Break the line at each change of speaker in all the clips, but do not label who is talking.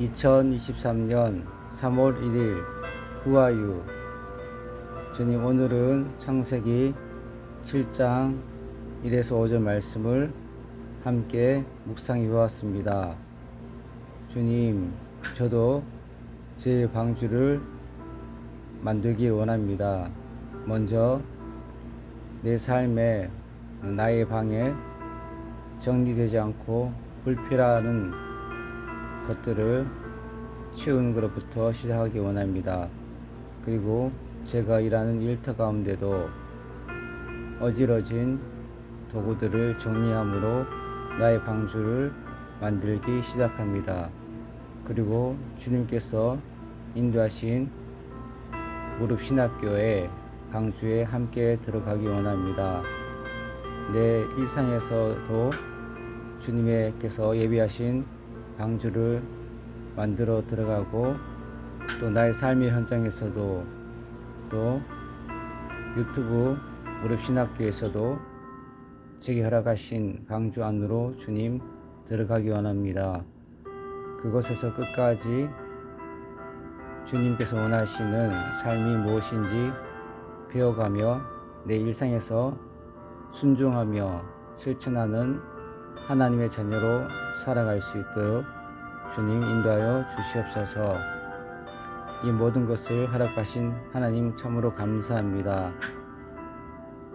2023년 3월 1일 후아유 주님 오늘은 창세기 7장 1에서 5절 말씀을 함께 묵상해 보았습니다. 주님 저도 제 방주를 만들길 원합니다. 먼저 내 삶에 나의 방에 정리되지 않고 불필요한 것들을 치우는 것부터 시작하기 원합니다. 그리고 제가 일하는 일터 가운데도 어지러진 도구들을 정리함으로 나의 방주를 만들기 시작합니다. 그리고 주님께서 인도하신 무릎 신학교의 방주에 함께 들어가기 원합니다. 내 일상에서도 주님께서 예비하신 방주를 만들어 들어가고 또 나의 삶의 현장에서도 또 유튜브 무릎 신학교에서도 제게 허락하신 방주 안으로 주님 들어가기 원합니다. 그곳에서 끝까지 주님께서 원하시는 삶이 무엇인지 배워가며 내 일상에서 순종하며 실천하는 하나님의 자녀로 살아갈 수 있도록 주님 인도하여 주시옵소서. 이 모든 것을 허락하신 하나님 참으로 감사합니다.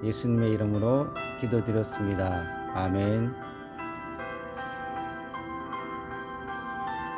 예수님의 이름으로 기도드렸습니다. 아멘.